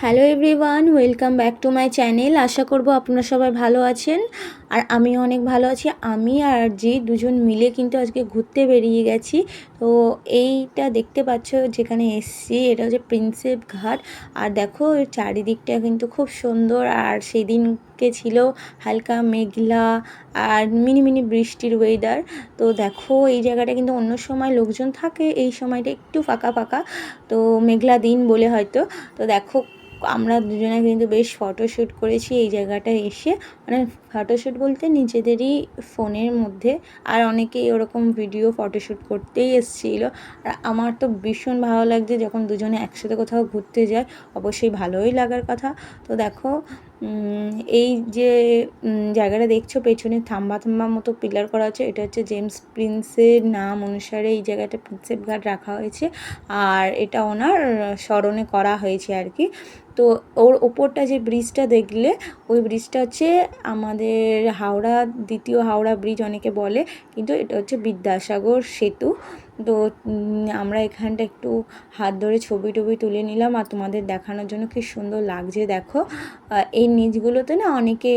Hello everyone welcome back to my channel আশা করব আপনারা সবাই ভালো আছেন। আর আমি অনেক ভালো আছি। আমি আর জি দুজন মিলে কিন্তু আজকে ঘুরতে বেরিয়ে গেছি। তো এইটা দেখতে পাচ্ছ যেখানে এসছি, এটা হচ্ছে প্রিন্সেপ ঘাট। আর দেখো চারিদিকটা কিন্তু খুব সুন্দর। আর সেই দিনকে ছিল হালকা মেঘলা আর মিনি মিনি বৃষ্টির ওয়েদার তো দেখো, এই জায়গাটা কিন্তু অন্য সময় লোকজন থাকে, এই সময়টা একটু ফাঁকা ফাঁকা। তো মেঘলা দিন বলে হয়তো। তো দেখো আমরা দুজনে কিন্তু বেশ ফটোশ্যুট করেছি এই জায়গাটা এসে। মানে ফটোশ্যুট বলতে নিজেদেরই ফোনের মধ্যে। আর অনেকেই ওরকম ভিডিও ফটোশ্যুট করতেই এসেছিল। আর আমার তো ভীষণ ভালো লাগছে যখন দুজনে একসাথে কোথাও ঘুরতে যায় অবশ্যই ভালোই লাগার কথা। তো দেখো এই যে জায়গাটা দেখছ, পেছনে থাম্বা থাম্বা মতো পিলার করা আছে, এটা হচ্ছে জেমস প্রিন্সের নাম অনুসারে এই জায়গাটা প্রিন্সেপ ঘাট রাখা হয়েছে, আর এটা ওনার স্মরণে করা হয়েছে আর কি। তো ওর ওপরটা যে ব্রিজটা দেখলে, ওই ব্রিজটা হচ্ছে আমাদের হাওড়া, দ্বিতীয় হাওড়া ব্রিজ অনেকে বলে, কিন্তু এটা হচ্ছে বিদ্যাসাগর সেতু। তো আমরা এখানটা একটু হাত ধরে ছবি টবি তুলে নিলাম আর তোমাদের দেখানোর জন্য কি সুন্দর লাগছে দেখো। এই নিচগুলোতে না অনেকে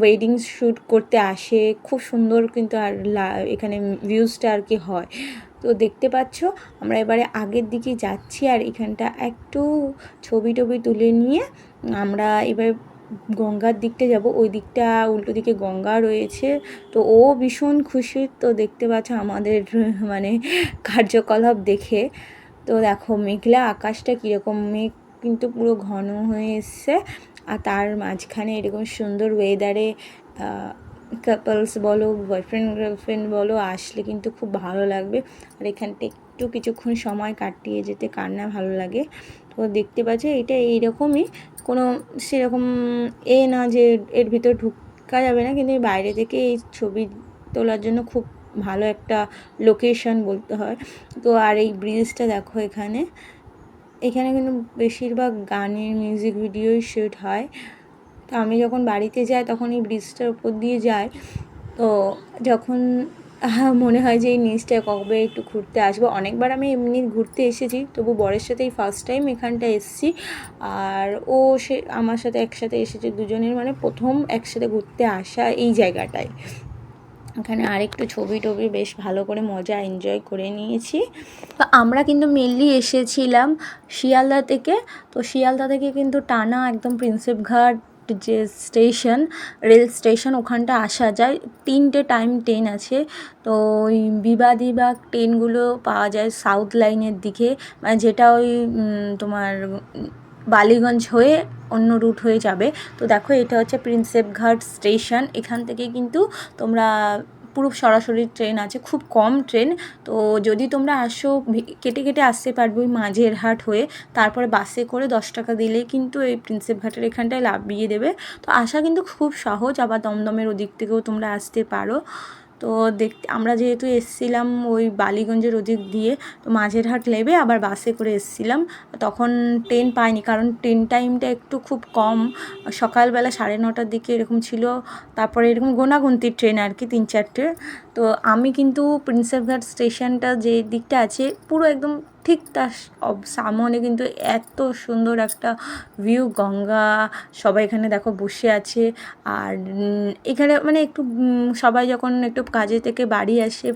ওয়েডিং শ্যুট করতে আসে, খুব সুন্দর কিন্তু আর এখানে ভিউজটা আর কি হয়। তো দেখতে পাচ্ছ, আমরা এবারে আগের দিকে যাচ্ছি আর এখানটা একটু ছবি টবি তুলে নিয়ে আমরা এবার গঙ্গার দিকটা যাব, ওই দিকটা উল্টো দিকে গঙ্গা রয়েছে। তো ও ভীষণ খুশি, তো দেখতে পাচ্ছ আমাদের মানে কার্যকলাপ দেখে। তো দেখো, মেঘলা আকাশটা কীরকম, মেঘ কিন্তু পুরো ঘন হয়ে এসছে। আর তার মাঝখানে এরকম সুন্দর ওয়েদারে কাপলস বলো বয়ফ্রেন্ড গার্লফ্রেন্ড বলো, আসলে কিন্তু খুব ভালো লাগবে। আর এখানটা একটু কিছুক্ষণ সময় কাটিয়ে যেতে কার না ভালো লাগে। তো দেখতে পাচ্ছ এটা এইরকমই। কোনো সেরকম এ না যে এর ভিতর ঢুকা যাবে না, কিন্তু বাইরে থেকে এই ছবি তোলার জন্য খুব ভালো একটা লোকেশন বলতে হয়। তো আর এই ব্রিজটা দেখো এখানে। এখানে কিন্তু বেশিরভাগ গানের মিউজিক ভিডিওই শ্যুট হয়। তো আমি যখন বাড়িতে যাই, তখন এই ব্রিজটার উপর দিয়ে যাই। তো যখন মনে হয় যে এই নিচটায় কবে একটু ঘুরতে আসব। অনেকবার আমি এমনি ঘুরতে এসেছি, তবু বরের সাথে এই ফার্স্ট টাইম এখানটা এসেছি। আর ও সে, আমার সাথে একসাথে এসেছে দুজনের মানে প্রথম একসাথে ঘুরতে আসা এই জায়গাটায়। এখানে আরেকটু ছবি টবি বেশ ভালো করে মজা এনজয় করে নিয়েছি। তো আমরা কিন্তু মেনলি এসেছিলাম শিয়ালদা থেকে। তো শিয়ালদা থেকে কিন্তু টানা একদম প্রিন্সেপ ঘাট যে স্টেশন, রেল স্টেশন, ওখানটা আসা যায়। তিনটে টাইম ট্রেন আছে। তো ওই বিবাদী বা ট্রেনগুলো পাওয়া যায় সাউথ লাইনের দিকে। মানে যেটা ওই তোমার বালিগঞ্জ হয়ে অন্য রুট হয়ে যাবে। তো দেখো এটা হচ্ছে প্রিন্সেপ ঘাট স্টেশন এখান থেকে কিন্তু তোমরা পুরো সরাসরি ট্রেন আছে, খুব কম ট্রেন। তো যদি তোমরা আসো কেটে কেটে আসতে পারবে ওই মাঝের হাট হয়ে। তারপরে বাসে করে দশ টাকা দিলে কিন্তু এই প্রিন্সেপ ঘাটের এখানটায় লাভিয়ে দেবে। তো আসা কিন্তু খুব সহজ, আবার দমদমের ওদিক থেকেও তোমরা আসতে পারো। তো দেখতে আমরা যেহেতু এসছিলাম ওই বালিগঞ্জের ওদিক দিয়ে, তো মাঝের হাট লেবে আবার বাসে করে এসছিলাম। তখন ট্রেন পাইনি, কারণ ট্রেন টাইমটা একটু খুব কম। সকালবেলা সাড়ে নটার দিকে এরকম ছিল, তারপরে এরকম গোনাগুন্তির ট্রেন আর কি, তিন চারটে। তো আমি কিন্তু প্রিন্সেপঘাট স্টেশনটা যে দিকটা আছে, পুরো একদম ঠিক তার সামনে কিন্তু এত সুন্দর একটা ভিউ গঙ্গা, সবাই এখানে দেখো বসে আছে। আর এখানে মানে একটু সবাই যখন একটু কাজে থেকে বাড়ি আসে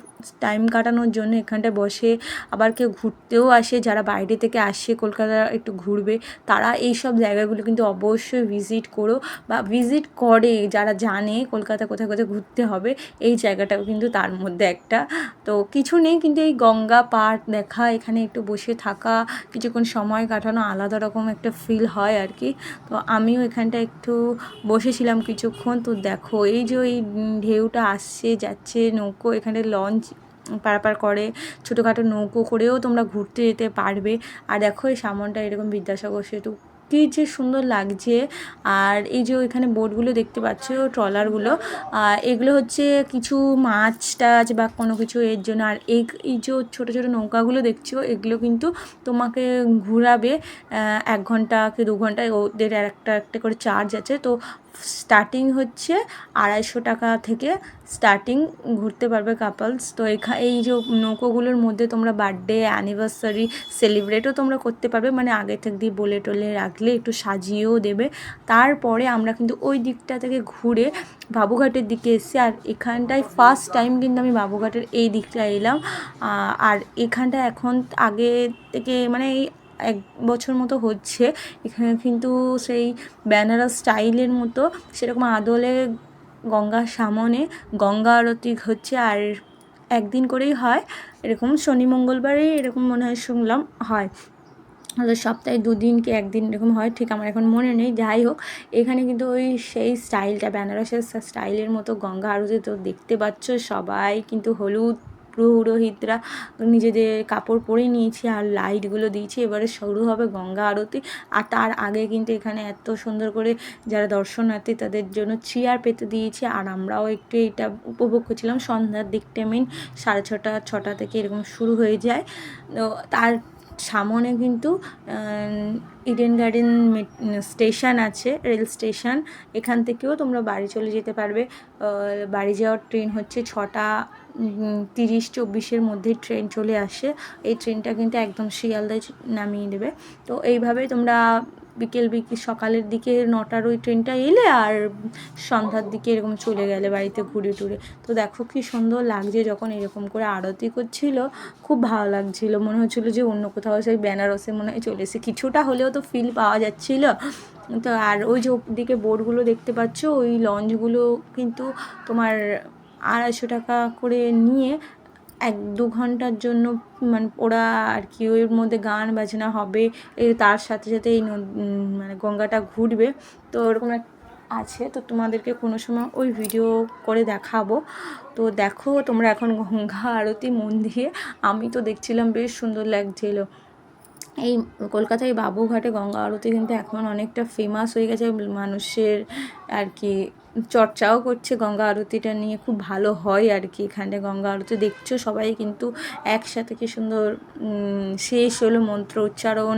টাইম কাটানোর জন্য এখানটায় বসে, আবার কেউ ঘুরতেও আসে, যারা বাইরে থেকে আসে, কলকাতা একটু ঘুরবে, তারা এই সব জায়গাগুলো কিন্তু অবশ্যই ভিজিট করো বা ভিজিট করে, যারা জানে কলকাতা কোথায় কোথায় ঘুরতে হবে, এই জায়গাটাও কিন্তু তার মধ্যে একটা। তো কিছু নেই, কিন্তু এই গঙ্গা পার্ক দেখা, এখানে একটু বসে থাকা, কিছুক্ষণ সময় কাটানো আলাদা রকম একটা ফিল হয় আর কি তো আমিও এখানটা একটু বসেছিলাম কিছুক্ষণ। তো দেখো, এই যে ওই ঢেউটা আসছে, যাচ্ছে, নৌকো এখানে লঞ্চ পারাপার করে, ছোটোখাটো নৌকো করেও তোমরা ঘুরতে যেতে পারবে। আর দেখো, এই সামনটা এরকম বিদ্যাসাগর সেতু কী যে সুন্দর লাগছে। আর এই যে ওইখানে বোটগুলো দেখতে পাচ্ছ, ট্রলারগুলো এগুলো হচ্ছে কিছু মাছ টাছ বা কোনো কিছু এর জন্য। আর এই এই যে ছোটো ছোটো নৌকাগুলো দেখছ, এগুলো কিন্তু তোমাকে ঘুরাবে এক ঘণ্টা কি দু ঘন্টায় ওদের একটা একটা করে চার্জ আছে। তো স্টার্টিং হচ্ছে আড়াইশো টাকা থেকে স্টার্টিং ঘুরতে পারবে কাপলস তো এখা, এই যে নৌকোগুলোর মধ্যে তোমরা বার্থডে অ্যানিভার্সারি সেলিব্রেটও তোমরা করতে পারবে। মানে আগে থেকে দিয়ে বলে টলে রাখলে, একটু সাজিয়েও দেবে। তারপরে আমরা কিন্তু ওই দিকটা থেকে ঘুরে বাবুঘাটের দিকে এসে আর এখানটায় ফার্স্ট টাইম কিন্তু আমি বাবুঘাটের এই দিকটা এলাম। আর এখানটা এখন আগে থেকে মানে এই এক বছর মতো হচ্ছে। এখানে কিন্তু সেই বেনারস স্টাইলের মতো, সেরকম আদলে গঙ্গার সামনে গঙ্গা আরতি হচ্ছে আর একদিন করেই হয়। এরকম শনি মঙ্গলবারেই এরকম মনে হয় শুনলাম হয়। সপ্তাহে দুদিন কি একদিন এরকম হয়, ঠিক আমার এখন মনে নেই। যাই হোক, এখানে কিন্তু ওই সেই স্টাইলটা বেনারসের স্টাইলের মতো গঙ্গা আরতি তো দেখতে পাচ্ছ সবাই কিন্তু হলুদ পুরোহিতরা নিজেদের কাপড় পরে নিয়েছে আর লাইটগুলো দিয়েছে। এবারে শুরু হবে গঙ্গা আরতি। আর তার আগে কিন্তু এখানে এত সুন্দর করে যারা দর্শনার্থী তাদের জন্য চেয়ার পেতে দিয়েছে। আর আমরাও একটু এটা উপভোগ করছিলাম। সন্ধ্যার দিকটা মেন সাড়ে ছটা ছটা থেকে এরকম শুরু হয়ে যায়। তার সামনে কিন্তু ইডেন গার্ডেন স্টেশন আছে রেল স্টেশন এখান থেকেও তোমরা বাড়ি চলে যেতে পারবে। বাড়ি যাওয়ার ট্রেন হচ্ছে ছটা তিরিশ, চব্বিশের মধ্যে ট্রেন চলে আসে। এই ট্রেনটা কিন্তু একদম শিয়ালদায় নামিয়ে দেবে। তো এইভাবে তোমরা বিকেল বিকেল সকালের দিকে নটার ওই ট্রেনটা এলে আর সন্ধ্যার দিকে এরকম চলে গেলে বাড়িতে ঘুরে টুরে। তো দেখো কি সুন্দর লাগছে যখন এরকম করে আরতি করছিল, খুব ভালো লাগছিল। মনে হচ্ছিল যে অন্য কোথাও সেই বেনারসে মনে হয় চলে এসে কিছুটা হলেও তো ফিল পাওয়া যাচ্ছিল। তো আর ওই যে দিকে বোর্ডগুলো দেখতে পাচ্ছ, ওই লঞ্চগুলো কিন্তু তোমার আড়াইশো টাকা করে নিয়ে এক দু ঘণ্টার জন্য মানে ওরা আর কি ওর মধ্যে গান বাজনা হবে তার সাথে সাথে এই মানে গঙ্গাটা ঘুরবে। তো ওরকম আছে, তো তোমাদেরকে কোনো সময় ওই ভিডিও করে দেখাবো। তো দেখো তোমরা এখন গঙ্গা আরতি মন দিয়ে আমি তো দেখছিলাম বেশ সুন্দর লাগছিল। এই কলকাতায় বাবুঘাটে গঙ্গা আরতি কিন্তু এখন অনেকটা ফেমাস হয়ে গেছে মানুষের আর কি চর্চাও করছে গঙ্গা আরতিটা নিয়ে, খুব ভালো হয় আর কি এখানে। গঙ্গা আরতি দেখছ সবাই কিন্তু একসাথে কি সুন্দর শেষ হলো মন্ত্র উচ্চারণ।